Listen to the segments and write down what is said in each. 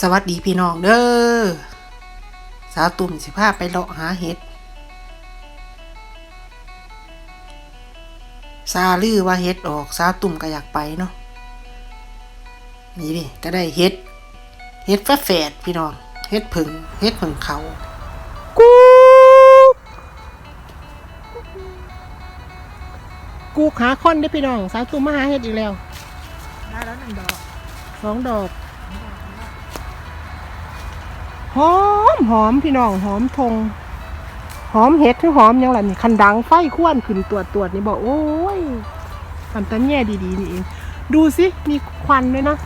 สวัสดีพี่น้องเด้อ สาวตุ่มสิพาไปเลาะหาเห็ด ซาลือว่าเห็ดออก สาวตุ่มก็อยากไปเนาะ นี่ดิก็ได้เห็ด เห็ดแฝดแฝดพี่น้อง เห็ดผึ่งเห็ดผึ่งเขากูกูหาคนได้อพี่น้อง สาวตุ้มมาหาเห็ดอีกแล้ว ได้แล้วหนึ่งดอกสองดอก หอมหอมพี่น้องหอมทงหอมเห็ดคือหอมยังล่ะนี่คันดังไฟควนขึ้นตรวจตรวจนี่บอกโอ้ยอันตันแย่ดีๆนี่เองดูสิมีควันด้วยนะ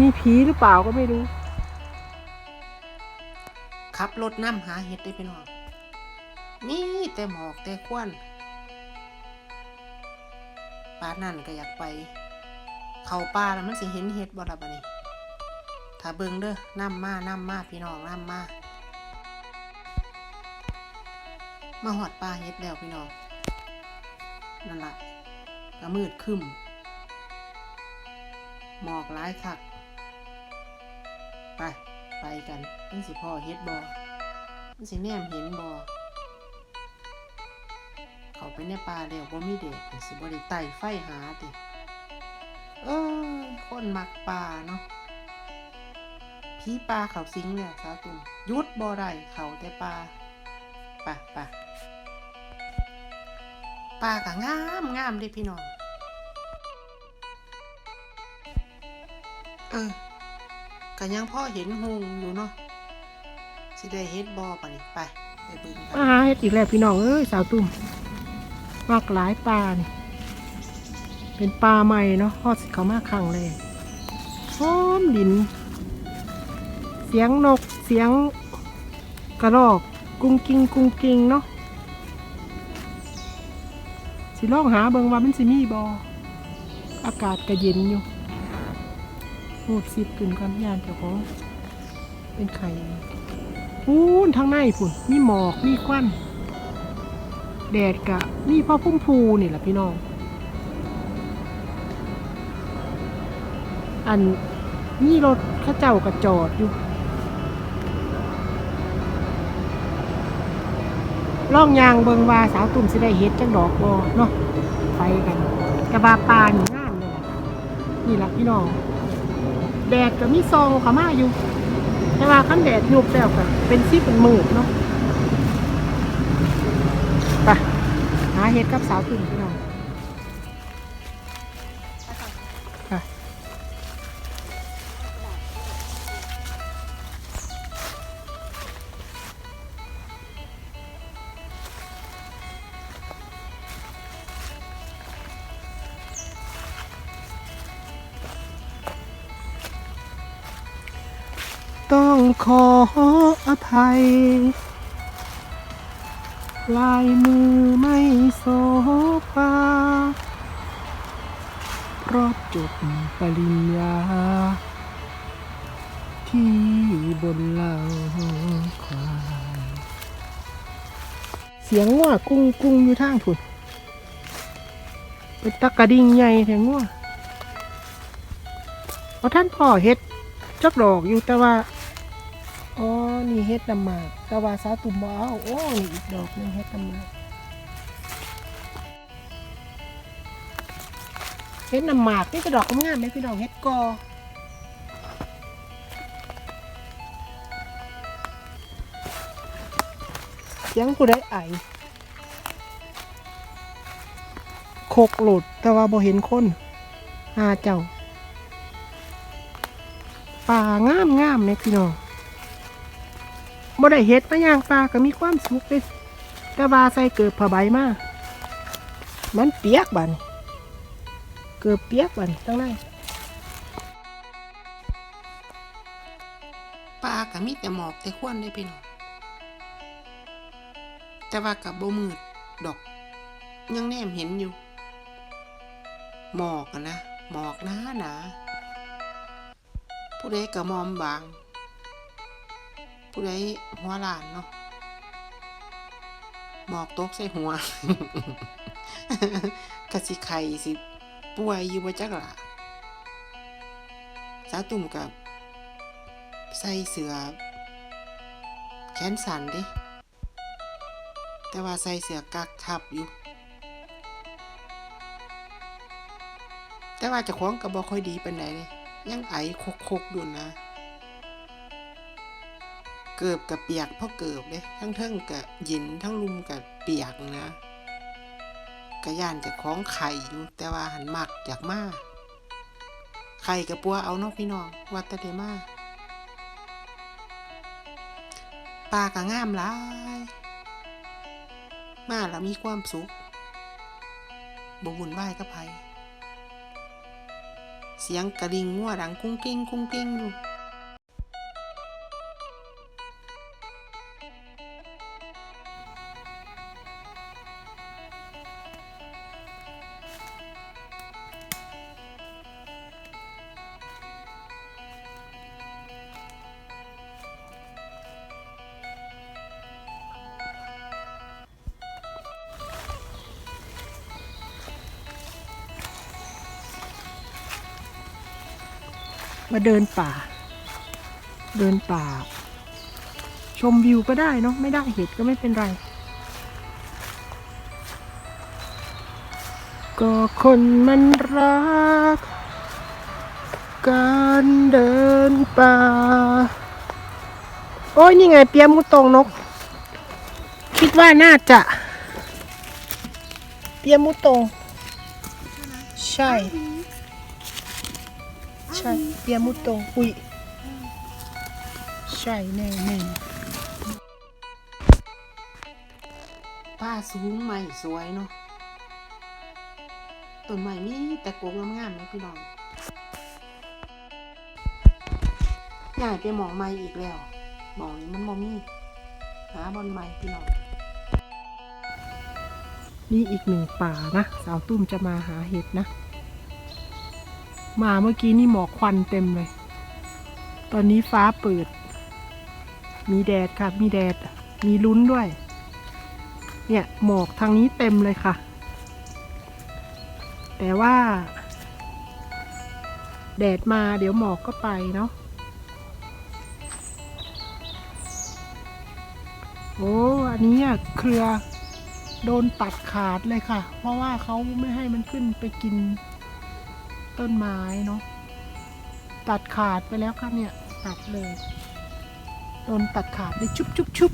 มีผีหรือเปล่าก็ไม่รู้ขับรถน้ำหาเห็ดได้พี่น้องนี่แต่หมอกแต่ควันป้านั่นก็อยากไป เขาป่าแล้วมันสิเห็นเห็ดบ่ล่ะบัดนี้ ถ้าเบิ่งเด้อน้ำมาน้ำมาพี่น้องน้ำมา มาหอดป่าเห็ดแล้วพี่น้อง นั่นล่ะก็มืดครึมหมอกร้ายคัก ไป ไปกันมันสิพ่อเฮ็ดบอมันสิแนมเห็นบอเขาไปในป่าแล้วบ่มีเด็กสิบ่ได้ไต่ไฟหาติเออคนมักป่าเนาะ ผีป่าเขาสิงเนี่ยสาวตุ่มยุดบ่อได้เขาแต่ป่าป่ะป่ะป่าก็งามงามเด้พี่น้อง เออก็ยังพ่อเห็นหงอยู่เนาะสิได้เฮ็ดบ่อปะนี่ไปไปเบิ่งกัมาหาเห็ดอีกแล้วพี่น้องเอ้ยสาวตุ้มมากหลายปลานี่เป็นปลาใหม่เนาะทอดสิเขามาครั้งแรกหอมดิน สียงนกเสียงกระรอก กุ้งกิ้งกุ้งกิ้งเนาะสิลองหาเบิงว่ามันสิมีบออากาศก็เย็นอยู่หูดสิบขึ้นก่อนยานเจ้าของเป็นไข่พูนทางในพุ่นมีหมอกมีควันแดดกะมีพ่อพุ่มพูนี่แหละพี่น้อง อันมีรถข้าเจ้ากระจอดอยู่ ล่องยางเบิงว่าสาวตุ่มสิได้เฮ็ดจังดอกบอเนาะไปกันกระบาปลานี่งามเลยล่ะนี่แหละพี่น้องแดดก็มีซองเขามาอยู่ แต่ว่าขั้นแดดยุบแล้วก็เป็นซีเป็นมืดเนาะไปหาเฮ็ดกับสาวตุ่มพี่น้อง ขออภัย ลายมือไม่โสภาเพราะจบปริญญา ที่บนเล่าควายเสียงว่ากุ้งกุ้งอยู่ทางผุนเป็นตะกระดิ่งใหญ่แทงว่าเอาท่านพ่อเฮ็ดจักดอกอยู่แต่ว่า อ๋อ นี่เฮ็ดน้ำหมากต่ว่าสาวตุ่มบ่เอาโอ้ นี่อีกดอกนึงเฮ็ดน้ำหมากเฮ็ดน้ำหมากนี่ก็ดอกงามไหมพี่น้องเฮ็ดกอเสียงผู้ใดไอโคกโหลดแต่ว่าบ่เห็นคนหาเจ้าป่างามงามเนี่ยพี่น้อง บ่ได้เฮ็ดมาย่างปลาก็มีความสุขเลยแต่ว่าใส่เกิบผ้าใบมามันเปียกบันเกิบเปียกบันตั้งในปลาก็มีแต่หมอกแต่ควันได้พี่น้องแต่ว่ากับบ่มืดดอก ยังแนมเห็นอยู่ หมอกนะหมอกหนาหนาผู้ใดก็มอมบาง ผู้ใดหัวลานเนาะหมอกตกใส่หัวกะสิไข่สิป่วยอยู่บ่จักล่ะสาตุ่มกับใส่เสือแขนสันดิ แต่ว่าใส่เสือกักทับอยู่ แต่ว่าจะคล้องก็บ่ค่อยดีปานใดเลยยังไอคกๆอยู่นะ เกือบกับเปียกเพราะเกือบเลยทั้งเทิงกับเย็นทั้งลุมกับเปียกนะกระย่านจะคล้องไข่อยู่แต่ว่าหันมักอยากมาไข่กับปัวเอานาะพี่น้องวัดตะเดมาปลากะงามหลายมาแล้วมีความสุขบวุ่นวายกับไผเสียงกระดิ่งงัวดังกุ้งกิ้งกุ้งกิ้งอยู่ มาเดินป่า เดินป่า ชมวิวก็ได้เนาะไม่ได้เห็ดก็ไม่เป็นไร ก็คนมันรัก การเดินป่า โอ้ยนี่ไงเปียมุตรงนก คิดว่าน่าจะเปียมุตรงใช่ ช่เปียมุตรงอุ้ยใช่แน่แน่ป้าสูงใหม่สวยเนาะต้นใหม่มีแต่โกงงามๆไหมพี่น้องใหญ่ไปหมองใหม่อีกแล้วหมองนี้มันบ่มีหาบอนใหม่พี่น้องนี่อีกหนึ่งป่านะ สาวตุ้มจะมาหาเห็ดนะ มาเมื่อกี้นี่หมอกควันเต็มเลย ตอนนี้ฟ้าเปิด มีแดดค่ะ มีแดด มีลุ้นด้วย เนี่ยหมอกทางนี้เต็มเลยค่ะ แต่ว่า แดดมาเดี๋ยวหมอกก็ไปเนาะ โอ้ อันนี้เครือโดนตัดขาดเลยค่ะ เพราะว่าเขาไม่ให้มันขึ้นไปกิน ต้นไม้เนาะตัดขาดไปแล้วค่ะเนี่ย ตัดเลยโดนตัดขาดเลยชุบชุบชุบ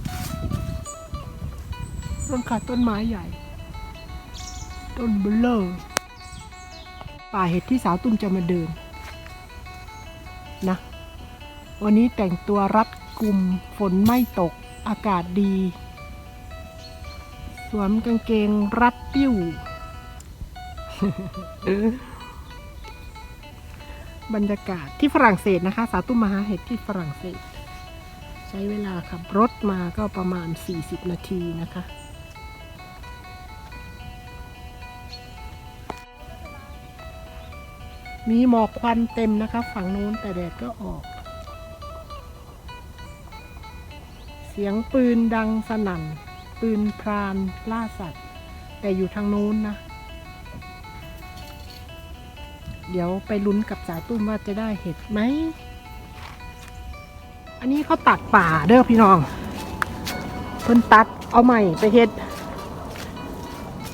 โดนขาดต้นไม้ใหญ่ ต้นเบลเลอร์ป่าเห็ดที่สาวตุ้มจะมาเดินนะวันนี้แต่งตัวรัดกุมฝนไม่ตกอากาศดี สวมกางเกงรัดปิ้ว บรรยากาศที่ฝรั่งเศสนะคะ สาตุมมาหาเห็ดที่ฝรั่งเศส ใช้เวลาขับรถมาก็ประมาณ 40 นาทีนะคะ มีหมอกควันเต็มนะคะ ฝั่งโน้นแต่แดดก็ออก เสียงปืนดังสนั่น ปืนพรานล่าสัตว์ แต่อยู่ทางโน้นนะ เดี๋ยวไปลุ้นกับสาวตุ้มว่าจะได้เห็ดไหม อันนี้เขาตัดป่าเด้อพี่น้อง เพิ่นตัดเอาใหม่ไปเห็ด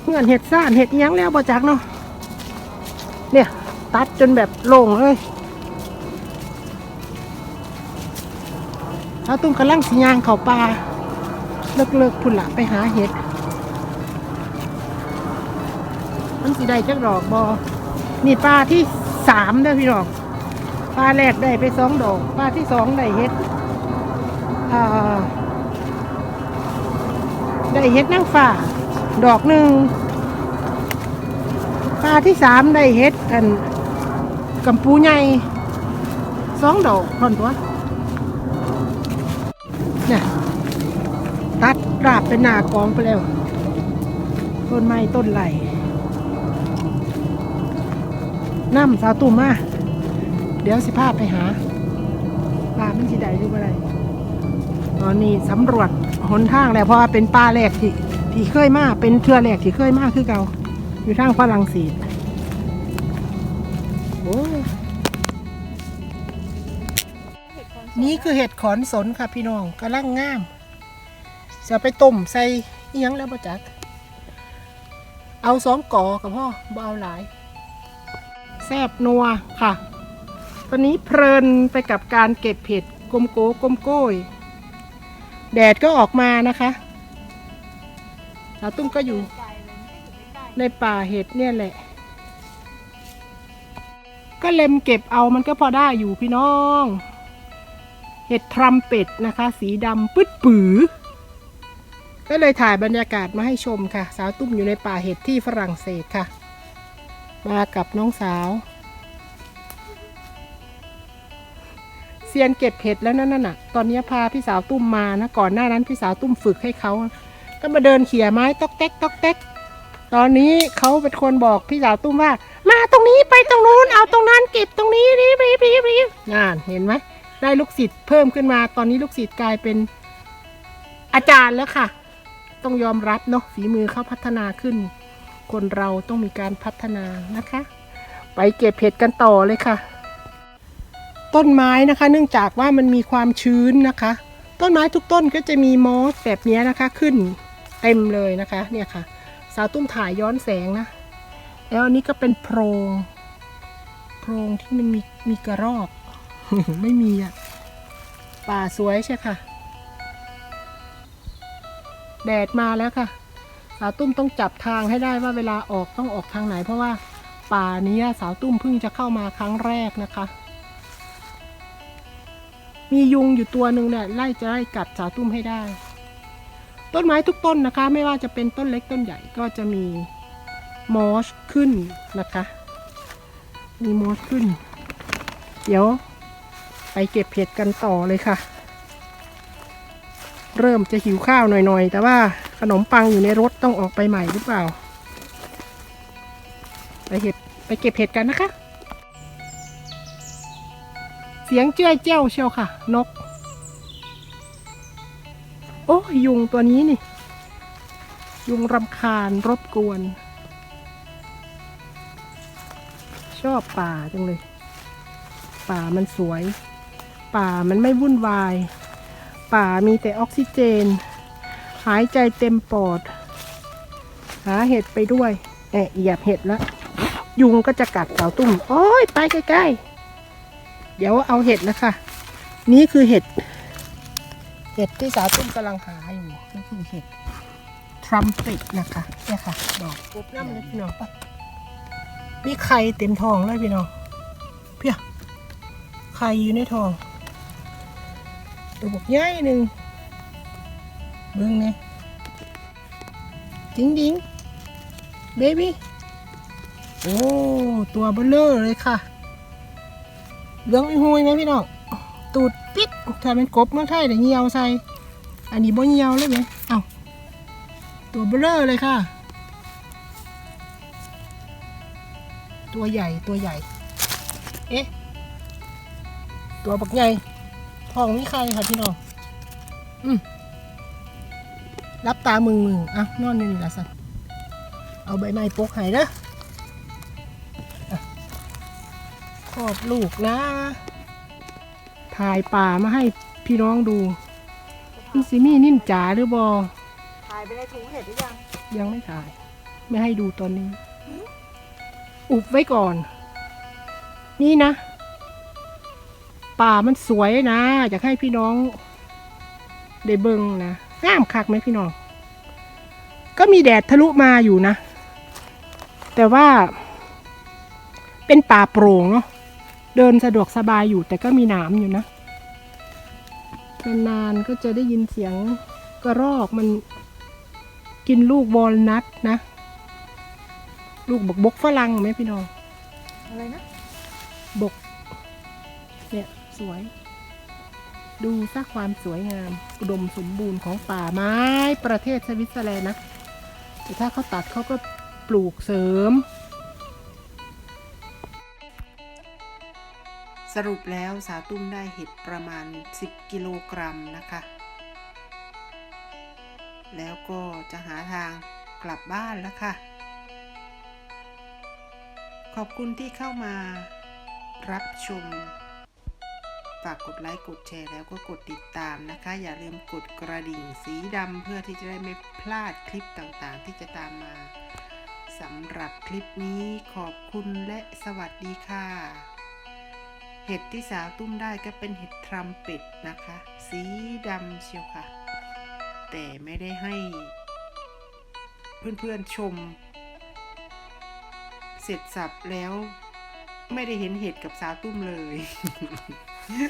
เพื่อนเห็ดซ่านเห็ดยังแล้วบ่จักเนาะ เนี่ยตัดจนแบบโล่งเลยสาวตุ้มกำลังสิยางเขาป่าเลิกเลิกพุ่นละไปหาเห็ด มันสิได้จักดอกบอ นี่ปลาที่สามเด้พี่น้องปลาแรกได้ไปสองดอกปลาที่สองได้เห็ดได้เห็ดนางฟ้าดอกหนึ่งปลาที่สามได้เห็ดกันกัมปูใหญ่สองดอกพอนตัวเนี่ยตัดราบเป็นหน้ากองไปแล้ว ต้นไม้ต้นไหล น้ำสาวตุ่มมาเดี๋ยวสิพาพไปหาปลามันสิได้หรือบ่ได้ตอนนี้สำรวจหนทางแล้วเพราะว่าเป็นปลาแรกที่ที่เคยมาเป็นเทือแรกที่เคยมาคือเก่าอยู่ทางฝรั่งเศสโอ้นี่คือเห็ดขอนสนค่ะพี่น้องกำลังงามจะไปต้มใส่อิหยังแล้วบ่จัก เอาสองกอกับพ่อบ่เอาหลาย แซบนัวค่ะ ตอนนี้เพลินไปกับการเก็บเห็ดกลมโกกลมโก้ย แดดก็ออกมานะคะสาวตุ้มก็อยู่ในป่าเห็ดเนี่ยแหละ ก็เล็มเก็บเอามันก็พอได้อยู่พี่น้อง เห็ดทรัมเป็ดนะคะ สีดำปื๊ดปือก็เลยถ่ายบรรยากาศมาให้ชมค่ะ สาวตุ้มอยู่ในป่าเห็ดที่ฝรั่งเศสค่ะ มากับน้องสาวเซียนเก็บเห็ดแล้วนั่นน่ะ ตอนนี้พาพี่สาวตุ้มมานะ ก่อนหน้านั้นพี่สาวตุ้มฝึกให้เขา ก็มาเดินเขี่ยไม้ตอกแตกตอกแตกตอนนี้เขาเป็นคนบอกพี่สาวตุ้มว่า มาตรงนี้ไปตรงนู้นเอาตรงนั้นเก็บตรงนี้รีบรีบรีบรีบงานเห็นไหมได้ลูกศิษย์เพิ่มขึ้นมา ตอนนี้ลูกศิษย์กลายเป็นอาจารย์แล้วค่ะ ต้องยอมรับเนาะฝีมือเขาพัฒนาขึ้น คนเราต้องมีการพัฒนานะคะ ไปเก็บเห็ดกันต่อเลยค่ะ ต้นไม้นะคะ เนื่องจากว่ามันมีความชื้นนะคะ ต้นไม้ทุกต้นก็จะมีมอสแบบนี้นะคะขึ้นเต็มเลยนะคะเนี่ยค่ะ สาวตุ้มถ่ายย้อนแสงนะ แล้วอันนี้ก็เป็นโพรงโพรงที่มันมีมีกระรอกไม่มีอะป่าสวยใช่ค่ะ แดดมาแล้วค่ะ สาวตุ้มต้องจับทางให้ได้ว่าเวลาออกต้องออกทางไหน เพราะว่าป่านี้สาวตุ้มเพิ่งจะเข้ามาครั้งแรกนะคะ มียุงอยู่ตัวหนึ่งเนี่ยไล่จะไล่กัดสาวตุ้มให้ได้ ต้นไม้ทุกต้นนะคะ ไม่ว่าจะเป็นต้นเล็กต้นใหญ่ก็จะมีมอสขึ้นนะคะ มีมอสขึ้น เดี๋ยวไปเก็บเห็ดกันต่อเลยค่ะ เริ่มจะหิวข้าวหน่อยๆ แต่ว่า ขนมปังอยู่ในรถต้องออกไปใหม่หรือเปล่า ไปเห็ดไปเก็บเห็ดกันนะคะ เสียงเจ้ยเจ้าเชียวค่ะ นก โอ้ยยุงตัวนี้นี่ ยุงรำคาญรบกวน ชอบป่าจังเลย ป่ามันสวย ป่ามันไม่วุ่นวาย ป่ามีแต่ออกซิเจน หายใจเต็มปอด หาเห็ดไปด้วยแอะเหยียบเห็ดแล้ว ยุงก็จะกัดเสาตุ้มโอ้ยไปใกล้ๆ เดี๋ยวเอาเห็ดแล้วค่ะนี่คือเห็ด เห็ดที่สาวตุ้มกำลังหาอยู่ก็คือเห็ดทรัมป็ตนะคะเนี่ยค่ะดอกกบน้ำเลยพี่น้องปะมีไข่เต็มทองเลยพี่น้องเพียไข่อยู่ในทองตัวบกใหญ่หนึ่ง เบิ้งเนี่ยดิงดิงเบบี้โอ้ ตัวเบลเลอร์เลยค่ะเหลืองหุยไหมพี่น้องตูดปิดถ้าเป็นกบเมื่อไทยเดี๋ยวเหี่ยวใส่ อันนี้บ่เหี่ยวเลยไหมเอ้าตัวเบลเลอร์เลยค่ะ ตัวใหญ่ตัวใหญ่ เอ๊ะ ตัวบักใหญ่ท้องมีใครค่ะพี่น้องอืม รับตามึงมึงอะนอนอยู่นี่ละสันเอาใบไม้ปกให้เด้ออะคลอดลูกนะ ถ่ายป่ามาให้พี่น้องดูมันสิมีนิ่นจ๋าหรือบอถ่ายไปในถุงเห็ดหรือยัง ยังไม่ถ่าย ไม่ให้ดูตอนนี้ อุบไว้ก่อน นี่นะ ป่ามันสวยนะ อยากให้พี่น้อง ได้เบิงนะ งามคักไหมพี่น้อง ก็มีแดดทะลุมาอยู่นะ แต่ว่า เป็นป่าโปร่งเนาะ เดินสะดวกสบายอยู่แต่ก็มีหนามอยู่นะ นานๆก็จะได้ยินเสียงกระรอกมันกินลูกวอลนัทนะ ลูกบกบกฝรั่งไหมพี่น้อง อะไรนะ บก เนี่ย สวย ดูซะความสวยงาม อุดมสมบูรณ์ของป่าไม้ประเทศสวิตเซอร์แลนด์นะ แต่ถ้าเขาตัดเขาก็ปลูกเสริม สรุปแล้วสาวตุ้มได้เห็ดประมาณ 10 กิโลกรัมนะคะ แล้วก็จะหาทางกลับบ้านแล้วค่ะ ขอบคุณที่เข้ามารับชม ฝากกดไลค์กดแชร์แล้วก็กดติดตามนะคะ อย่าลืมกดกระดิ่งสีดำเพื่อที่จะได้ไม่พลาดคลิปต่างๆ ที่จะตามมาสำหรับคลิปนี้ขอบคุณและสวัสดีค่ะ เห็ดที่สาวตุ้มได้ก็เป็นเห็ดทรัมเป็ดนะคะ สีดำเชียวค่ะ แต่ไม่ได้ให้ เพื่อนๆชม เสร็จสับแล้ว ไม่ได้เห็นเห็ดกับสาวตุ้มเลย yeah